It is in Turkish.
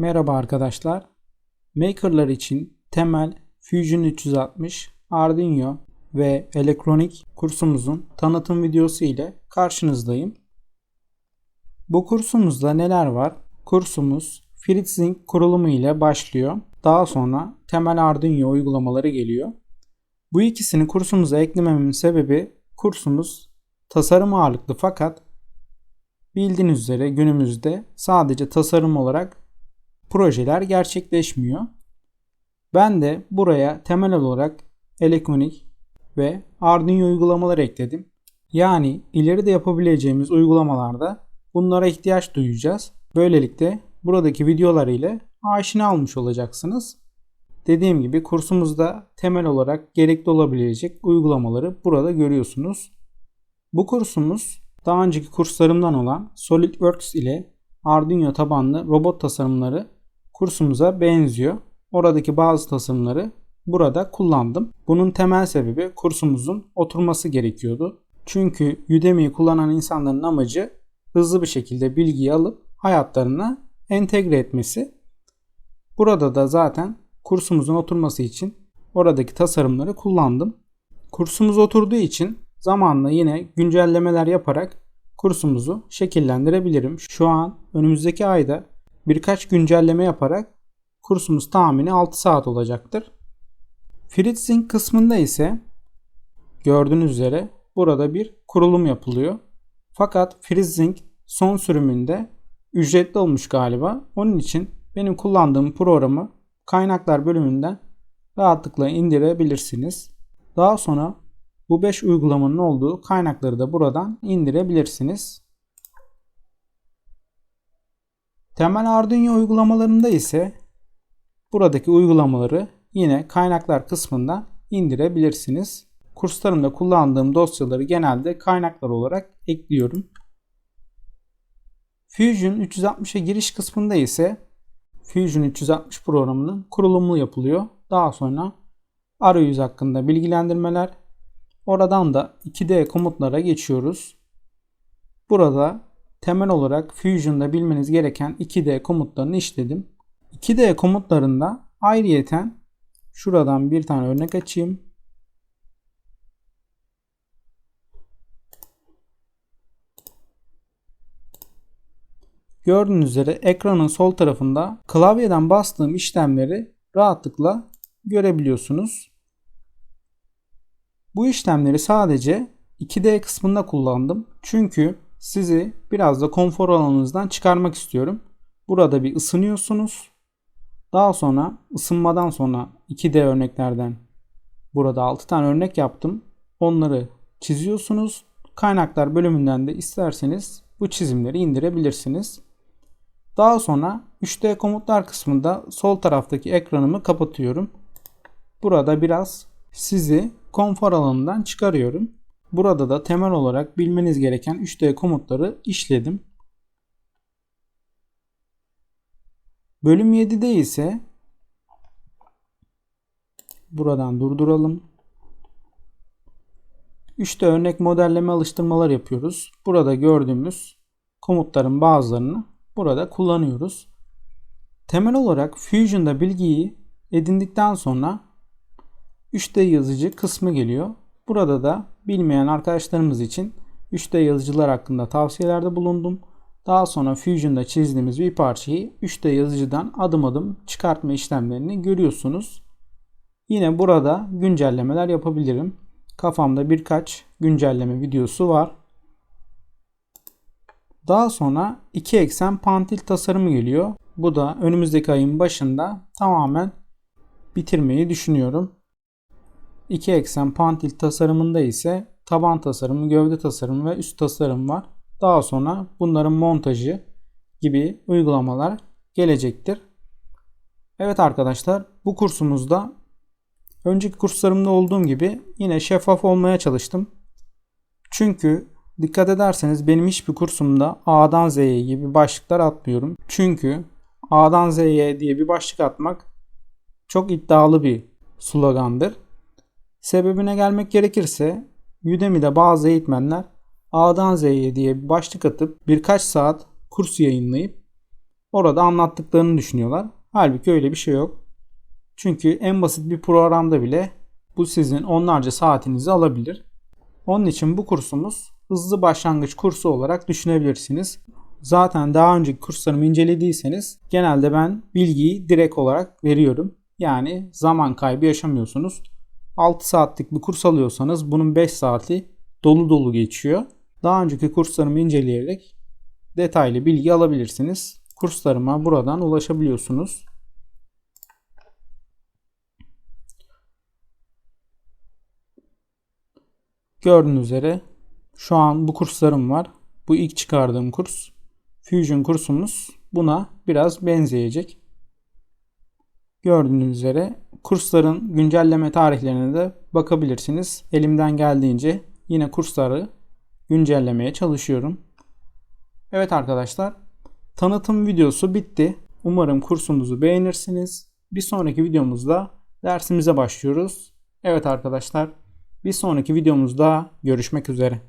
Merhaba arkadaşlar. Maker'lar için temel Fusion 360, Arduino ve elektronik kursumuzun tanıtım videosu ile karşınızdayım. Bu kursumuzda neler var? Kursumuz FreeSync kurulumu ile başlıyor. Daha sonra temel Arduino uygulamaları geliyor. Bu ikisini kursumuza eklememin sebebi kursumuz tasarım ağırlıklı fakat bildiğiniz üzere günümüzde sadece tasarım olarak projeler gerçekleşmiyor. Ben de buraya temel olarak elektronik ve Arduino uygulamaları ekledim. Yani ileride yapabileceğimiz uygulamalarda bunlara ihtiyaç duyacağız. Böylelikle buradaki videolar ile aşina olmuş olacaksınız. Dediğim gibi kursumuzda temel olarak gerekli olabilecek uygulamaları burada görüyorsunuz. Bu kursumuz daha önceki kurslarımdan olan SolidWorks ile Arduino tabanlı robot tasarımları kursumuza benziyor. Oradaki bazı tasarımları burada kullandım. Bunun temel sebebi kursumuzun oturması gerekiyordu. Çünkü Udemy'yi kullanan insanların amacı hızlı bir şekilde bilgiyi alıp hayatlarına entegre etmesi. Burada da zaten kursumuzun oturması için oradaki tasarımları kullandım. Kursumuz oturduğu için zamanla yine güncellemeler yaparak kursumuzu şekillendirebilirim. Şu an önümüzdeki ayda birkaç güncelleme yaparak kursumuz tahmini 6 saat olacaktır. FreeSync kısmında ise gördüğünüz üzere burada bir kurulum yapılıyor. Fakat FreeSync son sürümünde ücretli olmuş galiba. Onun için benim kullandığım programı kaynaklar bölümünden rahatlıkla indirebilirsiniz. Daha sonra bu 5 uygulamanın olduğu kaynakları da buradan indirebilirsiniz. Temel Arduino uygulamalarında ise buradaki uygulamaları yine kaynaklar kısmında indirebilirsiniz. Kurslarımda kullandığım dosyaları genelde kaynaklar olarak ekliyorum. Fusion 360'a giriş kısmında ise Fusion 360 programının kurulumu yapılıyor. Daha sonra arayüz hakkında bilgilendirmeler. Oradan da 2D komutlara geçiyoruz. Burada temel olarak Fusion'da bilmeniz gereken 2D komutlarını işledim. 2D komutlarında ayrıyeten şuradan bir tane örnek açayım. Gördüğünüz üzere ekranın sol tarafında klavyeden bastığım işlemleri rahatlıkla görebiliyorsunuz. Bu işlemleri sadece 2D kısmında kullandım. Çünkü sizi biraz da konfor alanınızdan çıkarmak istiyorum. Burada bir ısınıyorsunuz. Daha sonra ısınmadan sonra 2D örneklerden burada 6 tane örnek yaptım. Onları çiziyorsunuz. Kaynaklar bölümünden de isterseniz bu çizimleri indirebilirsiniz. Daha sonra 3D komutlar kısmında sol taraftaki ekranımı kapatıyorum. Burada biraz sizi konfor alanından çıkarıyorum. Burada da temel olarak bilmeniz gereken 3D komutları işledim. Bölüm 7'de ise buradan durduralım. 3D örnek modelleme alıştırmalar yapıyoruz. Burada gördüğümüz komutların bazılarını burada kullanıyoruz. Temel olarak Fusion'da bilgiyi edindikten sonra 3D yazıcı kısmı geliyor. Burada da bilmeyen arkadaşlarımız için 3D yazıcılar hakkında tavsiyelerde bulundum. Daha sonra Fusion'da çizdiğimiz bir parçayı 3D yazıcıdan adım adım çıkartma işlemlerini görüyorsunuz. Yine burada güncellemeler yapabilirim. Kafamda birkaç güncelleme videosu var. Daha sonra iki eksen pantil tasarımı geliyor. Bu da önümüzdeki ayın başında tamamen bitirmeyi düşünüyorum. İki eksen pantil tasarımında ise taban tasarımı, gövde tasarımı ve üst tasarım var. Daha sonra bunların montajı gibi uygulamalar gelecektir. Evet arkadaşlar bu kursumuzda önceki kurslarımda olduğum gibi yine şeffaf olmaya çalıştım. Çünkü dikkat ederseniz benim hiçbir kursumda A'dan Z'ye gibi başlıklar atmıyorum. Çünkü A'dan Z'ye diye bir başlık atmak çok iddialı bir slogandır. Sebebine gelmek gerekirse Udemy'de bazı eğitmenler A'dan Z'ye diye bir başlık atıp birkaç saat kurs yayınlayıp orada anlattıklarını düşünüyorlar. Halbuki öyle bir şey yok. Çünkü en basit bir programda bile bu sizin onlarca saatinizi alabilir. Onun için bu kursumuz hızlı başlangıç kursu olarak düşünebilirsiniz. Zaten daha önceki kurslarımı incelediyseniz genelde ben bilgiyi direkt olarak veriyorum. Yani zaman kaybı yaşamıyorsunuz. 6 saatlik bir kurs alıyorsanız bunun 5 saati dolu dolu geçiyor. Daha önceki kurslarımı inceleyerek detaylı bilgi alabilirsiniz. Kurslarıma buradan ulaşabiliyorsunuz. Gördüğünüz üzere şu an bu kurslarım var. Bu ilk çıkardığım kurs. Fusion kursumuz buna biraz benzeyecek. Gördüğünüz üzere kursların güncelleme tarihlerine de bakabilirsiniz. Elimden geldiğince yine kursları güncellemeye çalışıyorum. Evet arkadaşlar, tanıtım videosu bitti. Umarım kursumuzu beğenirsiniz. Bir sonraki videomuzda dersimize başlıyoruz. Evet arkadaşlar, bir sonraki videomuzda görüşmek üzere.